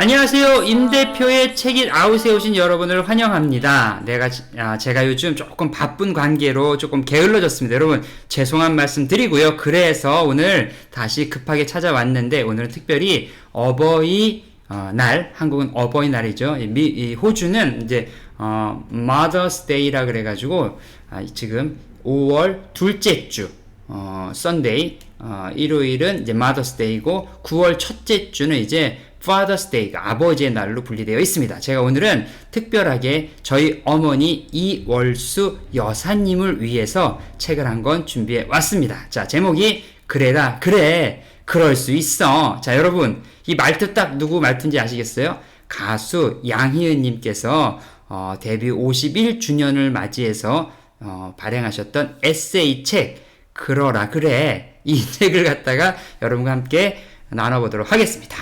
안녕하세요. 임 대표의 책잇 아웃에 오신 여러분을 환영합니다. 내가 아, 제가 요즘 조금 바쁜 관계로 조금 게을러졌습니다. 여러분 죄송한 말씀 드리고요. 그래서 오늘 다시 급하게 찾아왔는데 오늘은 특별히 어버이 어, 날 한국은 어버이날이죠. 이 미, 이 호주는 이제 어, Mother's Day라 그래가지고 아, 지금 5월 둘째 주 어, 썬데이 어, 일요일은 이제 Mother's Day고 9월 첫째 주는 이제 Father's Day가 아버지의 날로 분리되어 있습니다. 제가 오늘은 특별하게 저희 어머니 이월수 여사님을 위해서 책을 한 권 준비해 왔습니다. 자, 제목이 그래라 그래 그럴 수 있어. 자, 여러분 이 말투 딱 누구 말투인지 아시겠어요? 가수 양희은님께서 어, 데뷔 51주년을 맞이해서 어, 발행하셨던 에세이 책 그러라 그래 이 책을 갖다가 여러분과 함께 나눠보도록 하겠습니다.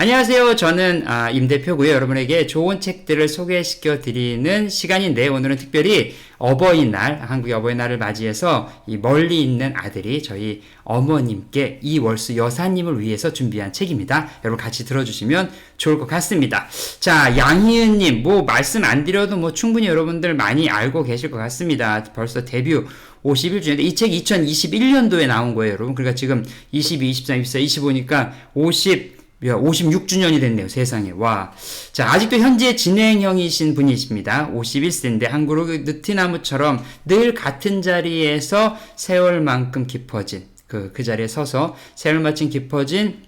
안녕하세요. 저는 아, 임 대표고요. 여러분에게 좋은 책들을 소개시켜 드리는 시간인데 오늘은 특별히 어버이날, 한국의 어버이날을 맞이해서 이 멀리 있는 아들이 저희 어머님께 이월수 여사님을 위해서 준비한 책입니다. 여러분 같이 들어주시면 좋을 것 같습니다. 자, 양희은님, 뭐 말씀 안 드려도 뭐 충분히 여러분들 많이 알고 계실 것 같습니다. 벌써 데뷔 51주년인데 이 책이 2021년도에 나온 거예요, 여러분. 그러니까 지금 22, 23, 24, 25니까 50 야, 56주년이 됐네요, 세상에. 와. 자, 아직도 현재 진행형이신 분이십니다. 51세인데, 한 그룹 느티나무처럼 늘 같은 자리에서 세월만큼 깊어진, 그, 그 자리에 서서 세월만큼 깊어진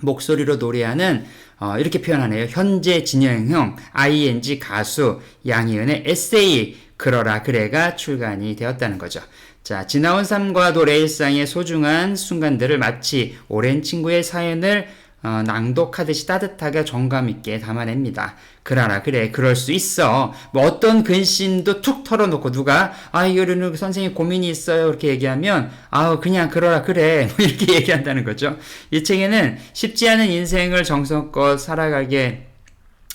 목소리로 노래하는, 어, 이렇게 표현하네요. 현재 진행형, ing 가수, 양희은의 에세이, 그러라 그래가 출간이 되었다는 거죠. 자, 지나온 삶과 노래 일상의 소중한 순간들을 마치 오랜 친구의 사연을 어, 낭독하듯이 따뜻하게 정감 있게 담아냅니다. 그러라 그래 그럴 수 있어. 뭐 어떤 근심도 툭 털어놓고 누가 아 이거는 선생님 고민이 있어요 이렇게 얘기하면 아 그냥 그러라 그래 뭐 이렇게 얘기한다는 거죠. 이 책에는 쉽지 않은 인생을 정성껏 살아가게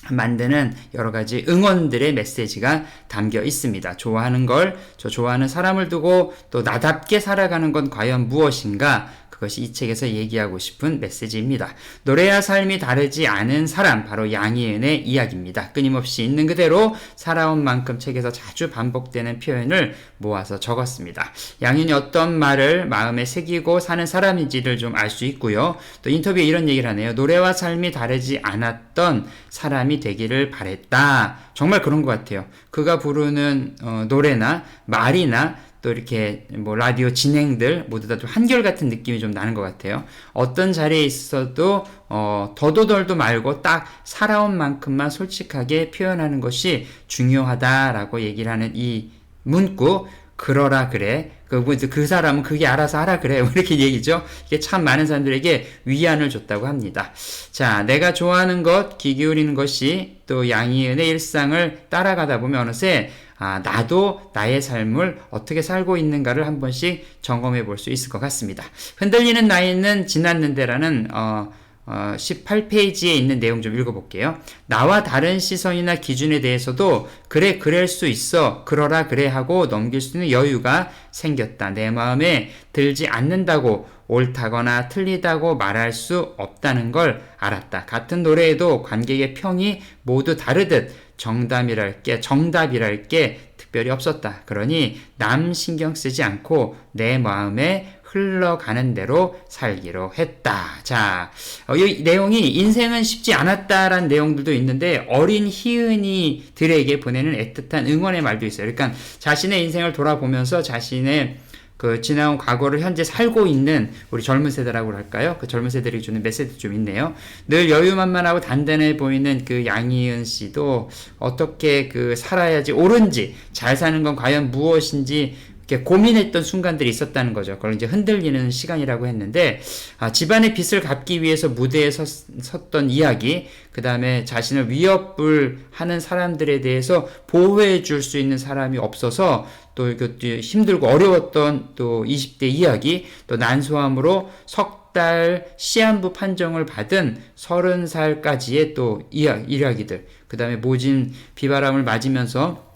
만드는 여러 가지 응원들의 메시지가 담겨 있습니다. 좋아하는 걸, 저 좋아하는 사람을 두고 또 나답게 살아가는 건 과연 무엇인가? 그것이 이 책에서 얘기하고 싶은 메시지입니다. 노래와 삶이 다르지 않은 사람, 바로 양희은의 이야기입니다. 끊임없이 있는 그대로 살아온 만큼 책에서 자주 반복되는 표현을 모아서 적었습니다. 양희은이 어떤 말을 마음에 새기고 사는 사람인지를 좀 알 수 있고요. 또 인터뷰에 이런 얘기를 하네요. 노래와 삶이 다르지 않았던 사람이 되기를 바랬다. 정말 그런 것 같아요. 그가 부르는 어, 노래나 말이나 또 이렇게 뭐 라디오 진행들 모두 다 좀 한결같은 느낌이 좀 나는 것 같아요. 어떤 자리에 있어도 어, 더도덜도 말고 딱 살아온 만큼만 솔직하게 표현하는 것이 중요하다라고 얘기를 하는 이 문구 그러라 그래. 그, 뭐, 그 사람은 그게 알아서 하라 그래. 뭐 이렇게 얘기죠. 이게 참 많은 사람들에게 위안을 줬다고 합니다. 자, 내가 좋아하는 것, 귀 기울이는 것이 또 양이은의 일상을 따라가다 보면 어느새 아, 나도 나의 삶을 어떻게 살고 있는가를 한 번씩 점검해 볼 수 있을 것 같습니다. 흔들리는 나이는 지났는데라는, 어, 어, 18페이지에 있는 내용 좀 읽어볼게요. 나와 다른 시선이나 기준에 대해서도 그래 그럴 수 있어 그러라 그래 하고 넘길 수 있는 여유가 생겼다. 내 마음에 들지 않는다고 옳다거나 틀리다고 말할 수 없다는 걸 알았다. 같은 노래에도 관객의 평이 모두 다르듯 정답이랄 게 정답이랄 게 특별히 없었다. 그러니 남 신경 쓰지 않고 내 마음에 흘러가는 대로 살기로 했다. 자, 어, 이 내용이 인생은 쉽지 않았다라는 내용들도 있는데 어린 희은이들에게 보내는 애틋한 응원의 말도 있어요. 그러니까 자신의 인생을 돌아보면서 자신의 그 지나온 과거를 현재 살고 있는 우리 젊은 세대라고 할까요? 그 젊은 세대들이 주는 메시지 좀 있네요. 늘 여유만만하고 단단해 보이는 그 양희은 씨도 어떻게 그 살아야지 옳은지 잘 사는 건 과연 무엇인지 이렇게 고민했던 순간들이 있었다는 거죠. 그걸 이제 흔들리는 시간이라고 했는데 아, 집안의 빚을 갚기 위해서 무대에 섰, 섰던 이야기, 그 다음에 자신을 위협을 하는 사람들에 대해서 보호해 줄 수 있는 사람이 없어서 또 힘들고 어려웠던 또 20대 이야기, 또 난소암으로 석 달 시한부 판정을 받은 30살까지의 또 이야기들, 그 다음에 모진 비바람을 맞으면서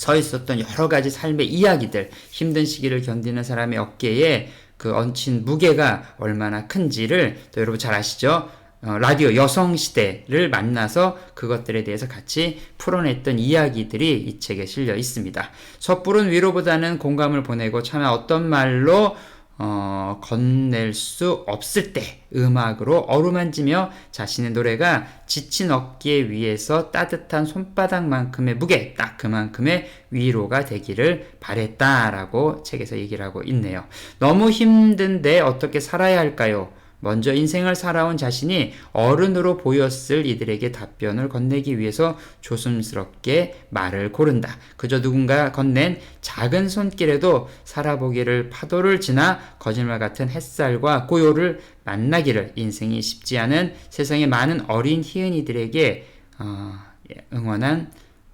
서 있었던 여러 가지 삶의 이야기들, 힘든 시기를 견디는 사람의 어깨에 그 얹힌 무게가 얼마나 큰지를 또 여러분 잘 아시죠? 어, 라디오 여성 시대를 만나서 그것들에 대해서 같이 풀어냈던 이야기들이 이 책에 실려 있습니다. 섣부른 위로보다는 공감을 보내고 참 어떤 말로 어, 건넬 수 없을 때 음악으로 어루만지며 자신의 노래가 지친 어깨 위에서 따뜻한 손바닥만큼의 무게, 딱 그만큼의 위로가 되기를 바랬다라고 책에서 얘기를 하고 있네요. 너무 힘든데 어떻게 살아야 할까요? 먼저 인생을 살아온 자신이 어른으로 보였을 이들에게 답변을 건네기 위해서 조심스럽게 말을 고른다. 그저 누군가 건넨 작은 손길에도 살아보기를 파도를 지나 거짓말 같은 햇살과 고요를 만나기를 인생이 쉽지 않은 세상의 많은 어린 희은이들에게 어, 응원한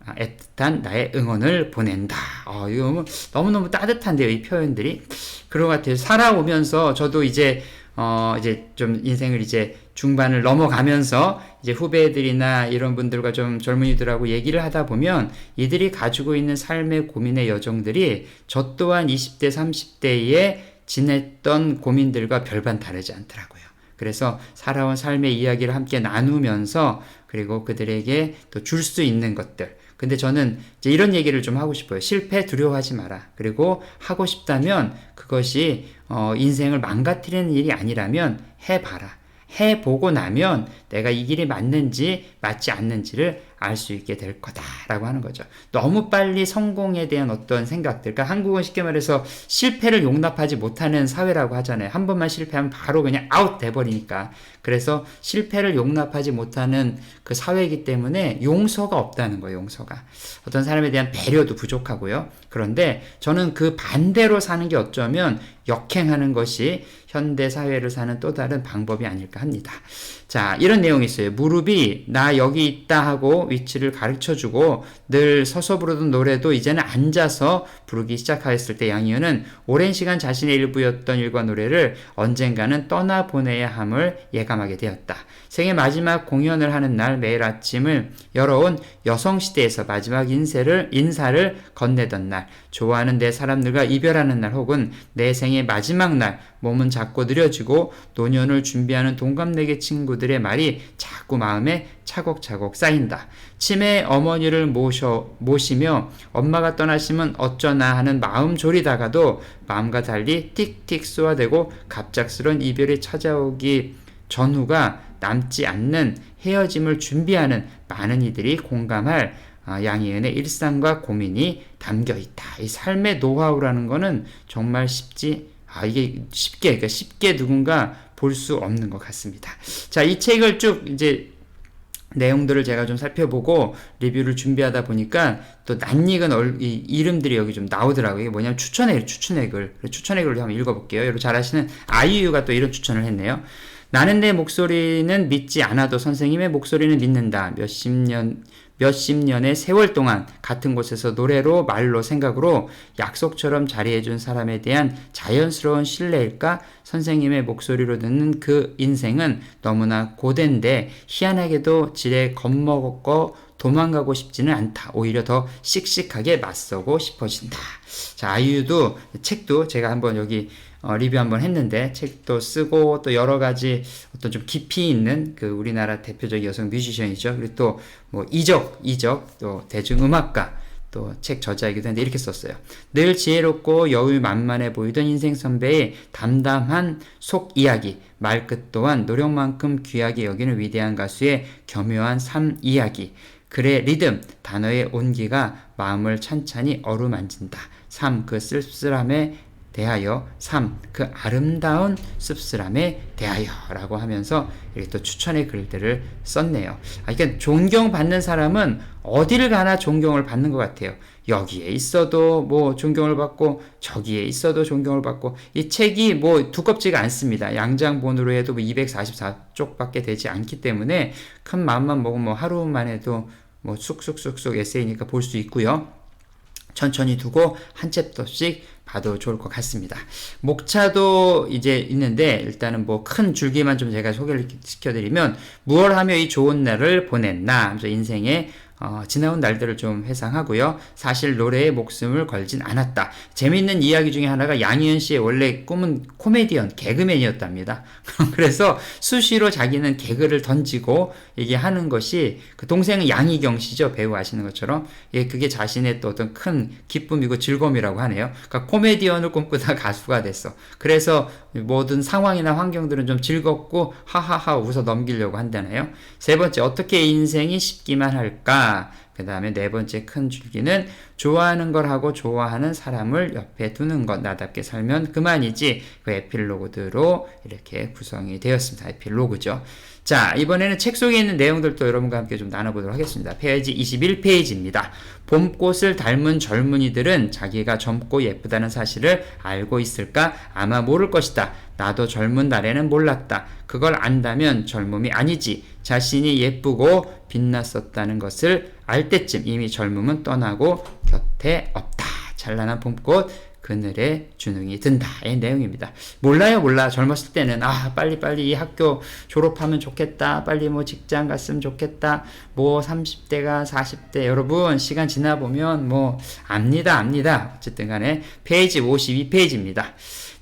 아, 애틋한 나의 응원을 보낸다. 어, 이거 뭐 너무너무 따뜻한데요, 이 표현들이. 그런 것 같아요. 살아오면서 저도 이제 어, 이제 좀 인생을 이제 중반을 넘어가면서 이제 후배들이나 이런 분들과 좀 젊은이들하고 얘기를 하다 보면 이들이 가지고 있는 삶의 고민의 여정들이 저 또한 20대, 30대에 지냈던 고민들과 별반 다르지 않더라고요. 그래서 살아온 삶의 이야기를 함께 나누면서 그리고 그들에게 또 줄 수 있는 것들, 근데 저는 이제 이런 얘기를 좀 하고 싶어요. 실패 두려워하지 마라. 그리고 하고 싶다면 그것이 어, 인생을 망가뜨리는 일이 아니라면 해봐라. 해보고 나면 내가 이 길이 맞는지 맞지 않는지를 알 수 있게 될 거다라고 하는 거죠. 너무 빨리 성공에 대한 어떤 생각들, 그러니까 한국은 쉽게 말해서 실패를 용납하지 못하는 사회라고 하잖아요. 한 번만 실패하면 바로 그냥 아웃 돼버리니까. 그래서 실패를 용납하지 못하는 그 사회이기 때문에 용서가 없다는 거예요, 용서가. 어떤 사람에 대한 배려도 부족하고요. 그런데 저는 그 반대로 사는 게 어쩌면 역행하는 것이 현대 사회를 사는 또 다른 방법이 아닐까 합니다. 자, 이런 내용이 있어요. 무릎이 나 여기 있다 하고 위치를 가르쳐 주고 늘 서서 부르던 노래도 이제는 앉아서 부르기 시작하였을 때 양희은은 오랜 시간 자신의 일부였던 일과 노래를 언젠가는 떠나보내야 함을 예감하게 되었다. 생애 마지막 공연을 하는 날 매일 아침을 열어온 여성시대에서 마지막 인사를, 인사를 건네던 날, 좋아하는 내 사람들과 이별하는 날 혹은 내 생의 마지막 날, 몸은 자꾸 느려지고 노년을 준비하는 동갑내기 친구들의 말이 자꾸 마음에 차곡차곡 쌓인다. 치매 어머니를 모셔, 모시며 엄마가 떠나시면 어쩌나 하는 마음 졸이다가도 마음과 달리 틱틱 쏘아대고 갑작스런 이별이 찾아오기 전후가 남지 않는 헤어짐을 준비하는 많은 이들이 공감할 아, 양희은의 일상과 고민이 담겨 있다. 이 삶의 노하우라는 거는 정말 쉽지 아 이게 쉽게 그러니까 쉽게 누군가 볼 수 없는 것 같습니다. 자, 이 책을 쭉 이제 내용들을 제가 좀 살펴보고 리뷰를 준비하다 보니까 또 낯익은 얼, 이, 이름들이 여기 좀 나오더라고요. 이게 뭐냐면 추천액. 추천의 글을 한번 읽어볼게요. 여러분 잘 아시는 아이유가 또 이런 추천을 했네요. 나는 내 목소리는 믿지 않아도 선생님의 목소리는 믿는다. 몇십 년, 몇십 년의 세월 동안 같은 곳에서 노래로 말로 생각으로 약속처럼 자리해준 사람에 대한 자연스러운 신뢰일까? 선생님의 목소리로 듣는 그 인생은 너무나 고된데 희한하게도 지레 겁먹고 도망가고 싶지는 않다. 오히려 더 씩씩하게 맞서고 싶어진다. 자, 아이유도 책도 제가 한번 여기 어, 리뷰 한번 했는데 책도 쓰고 또 여러 가지 어떤 좀 깊이 있는 그 우리나라 대표적 여성 뮤지션이죠. 그리고 또 뭐 이적, 이적 또 대중음악가 또 책 저자이기도 한데 이렇게 썼어요. 늘 지혜롭고 여유 만만해 보이던 인생 선배의 담담한 속 이야기, 말끝 또한 노력만큼 귀하게 여기는 위대한 가수의 겸묘한 삶 이야기. 글의 리듬, 단어의 온기가 마음을 찬찬히 어루만진다. 삶 그 쓸쓸함에 대하여 3. 그 아름다운 씁쓸함에 대하여 라고 하면서 이렇게 또 추천의 글들을 썼네요. 아, 그러니까 존경받는 사람은 어디를 가나 존경을 받는 것 같아요. 여기에 있어도 뭐 존경을 받고 저기에 있어도 존경을 받고 이 책이 뭐 두껍지가 않습니다. 양장본으로 해도 뭐 244쪽밖에 되지 않기 때문에 큰 마음만 먹으면 뭐 하루만 해도 뭐 쑥쑥쑥쑥 에세이니까 볼 수 있고요. 천천히 두고 한 챕터씩 봐도 좋을 것 같습니다. 목차도 이제 있는데 일단은 뭐 큰 줄기만 좀 제가 소개를 시켜드리면 무얼 하며 이 좋은 날을 보냈나 하면서 인생의 어, 지나온 날들을 좀 회상하고요. 사실 노래에 목숨을 걸진 않았다. 재미있는 이야기 중에 하나가 양희은 씨의 원래 꿈은 코미디언, 개그맨이었답니다. 그래서 수시로 자기는 개그를 던지고 얘기하는 것이 그 동생은 양희경 씨죠. 배우 아시는 것처럼. 예, 그게 자신의 또 어떤 큰 기쁨이고 즐거움이라고 하네요. 그러니까 코미디언을 꿈꾸다 가수가 됐어. 그래서 모든 상황이나 환경들은 좀 즐겁고 하하하 웃어 넘기려고 한다네요. 세 번째, 어떻게 인생이 쉽기만 할까? 그 다음에 네 번째 큰 줄기는 좋아하는 걸 하고 좋아하는 사람을 옆에 두는 것. 나답게 살면 그만이지. 그 에필로그드로 이렇게 구성이 되었습니다. 에필로그죠. 자, 이번에는 책 속에 있는 내용들도 여러분과 함께 좀 나눠보도록 하겠습니다. 페이지 21페이지입니다. 봄꽃을 닮은 젊은이들은 자기가 젊고 예쁘다는 사실을 알고 있을까? 아마 모를 것이다. 나도 젊은 날에는 몰랐다. 그걸 안다면 젊음이 아니지. 자신이 예쁘고 빛났었다는 것을 알 때쯤 이미 젊음은 떠나고 곁에 없다. 찬란한 봄꽃 그늘에 주눅이 든다의 내용입니다. 몰라요, 몰라. 젊었을 때는 아 빨리 빨리 이 학교 졸업하면 좋겠다. 빨리 뭐 직장 갔으면 좋겠다. 뭐 30대가 40대 여러분 시간 지나 보면 뭐 압니다, 압니다. 어쨌든 간에 페이지 52페이지입니다.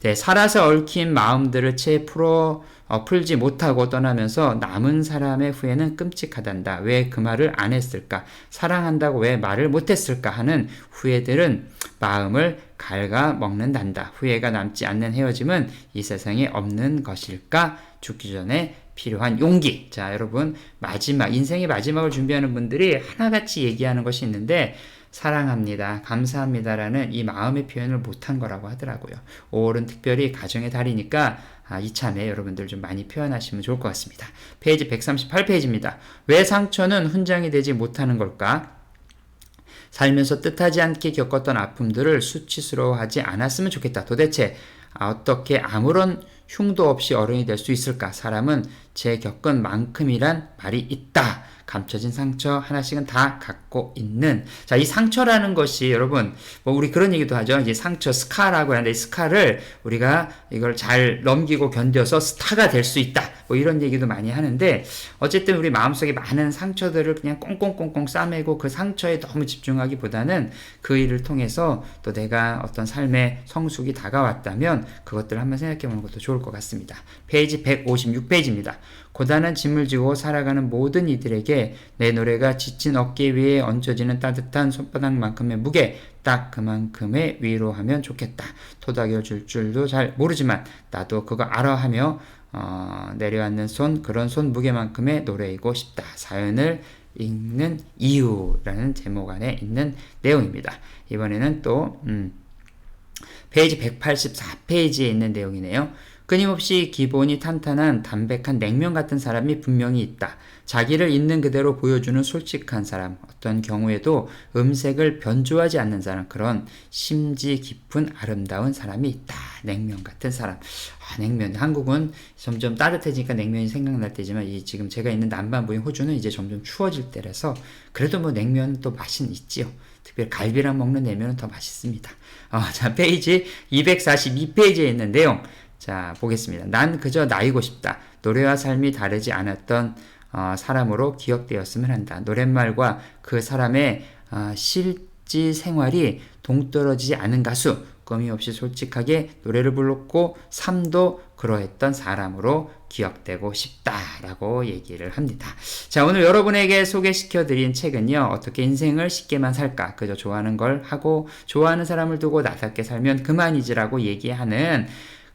네, 살아서 얽힌 마음들을 채 풀어 어, 풀지 못하고 떠나면서 남은 사람의 후회는 끔찍하단다. 왜 그 말을 안 했을까? 사랑한다고 왜 말을 못했을까? 하는 후회들은 마음을 갉아 먹는단다. 후회가 남지 않는 헤어짐은 이 세상에 없는 것일까? 죽기 전에 필요한 용기. 자, 여러분, 마지막, 인생의 마지막을 준비하는 분들이 하나같이 얘기하는 것이 있는데, 사랑합니다, 감사합니다라는 이 마음의 표현을 못한 거라고 하더라고요. 5월은 특별히 가정의 달이니까 아, 이참에 여러분들 좀 많이 표현하시면 좋을 것 같습니다. 페이지 138페이지입니다. 왜 상처는 훈장이 되지 못하는 걸까? 살면서 뜻하지 않게 겪었던 아픔들을 수치스러워하지 않았으면 좋겠다. 도대체 어떻게 아무런 흉도 없이 어른이 될 수 있을까? 사람은 제 겪은 만큼이란 말이 있다. 감춰진 상처 하나씩은 다 갖고 있는. 자 이 상처라는 것이 여러분 뭐 우리 그런 얘기도 하죠. 이제 상처 스카라고 하는데 이 스카를 우리가 이걸 잘 넘기고 견뎌서 스타가 될 수 있다. 뭐 이런 얘기도 많이 하는데 어쨌든 우리 마음속에 많은 상처들을 그냥 꽁꽁꽁꽁 싸매고 그 상처에 너무 집중하기보다는 그 일을 통해서 또 내가 어떤 삶의 성숙이 다가왔다면 그것들을 한번 생각해 보는 것도 좋을 것 같습니다. 페이지 156페이지입니다 고단한 짐을 지고 살아가는 모든 이들에게 내 노래가 지친 어깨 위에 얹어지는 따뜻한 손바닥만큼의 무게, 딱 그만큼의 위로하면 좋겠다. 토닥여 줄 줄도 잘 모르지만 나도 그거 알아 하며 어, 내려앉는 손, 그런 손 무게만큼의 노래이고 싶다. 사연을 읽는 이유라는 제목 안에 있는 내용입니다. 이번에는 또 음, 페이지 184페이지에 있는 내용이네요. 끊임없이 기본이 탄탄한 담백한 냉면 같은 사람이 분명히 있다. 자기를 있는 그대로 보여주는 솔직한 사람, 어떤 경우에도 음색을 변조하지 않는 사람, 그런 심지 깊은 아름다운 사람이 있다. 냉면 같은 사람. 아, 냉면. 한국은 점점 따뜻해지니까 냉면이 생각날 때지만, 이 지금 제가 있는 남반부인 호주는 이제 점점 추워질 때라서, 그래도 뭐 냉면 또 맛은 있지요. 특별히 갈비랑 먹는 냉면은 더 맛있습니다. 어, 자, 페이지 242페이지에 있는 내용. 자, 보겠습니다. 난 그저 나이고 싶다. 노래와 삶이 다르지 않았던 어, 사람으로 기억되었으면 한다. 노랫말과 그 사람의 어, 실지 생활이 동떨어지지 않은 가수, 껌이 없이 솔직하게 노래를 불렀고 삶도 그러했던 사람으로 기억되고 싶다라고 얘기를 합니다. 자, 오늘 여러분에게 소개시켜 드린 책은요. 어떻게 인생을 쉽게만 살까? 그저 좋아하는 걸 하고 좋아하는 사람을 두고 나답게 살면 그만이지라고 얘기하는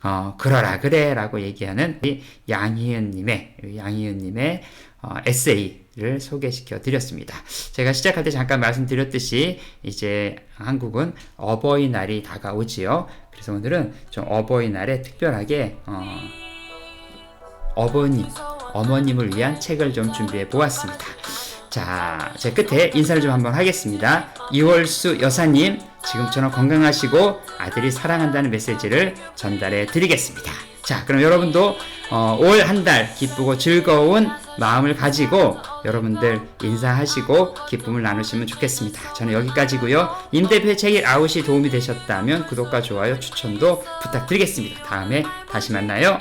어, 그러라 그래라고 얘기하는 이 양희은님의 양희은님의 어, 에세이를 소개시켜 드렸습니다. 제가 시작할 때 잠깐 말씀드렸듯이 이제 한국은 어버이날이 다가오지요. 그래서 오늘은 좀 어버이날에 특별하게 어, 어머님, 어머님을 위한 책을 좀 준비해 보았습니다. 자, 제 끝에 인사를 좀 한번 하겠습니다. 이월수 여사님, 지금처럼 건강하시고 아들이 사랑한다는 메시지를 전달해 드리겠습니다. 자, 그럼 여러분도 어, 올 한 달 기쁘고 즐거운 마음을 가지고 여러분들 인사하시고 기쁨을 나누시면 좋겠습니다. 저는 여기까지고요. 임 대표의 책이 아웃이 도움이 되셨다면 구독과 좋아요, 추천도 부탁드리겠습니다. 다음에 다시 만나요.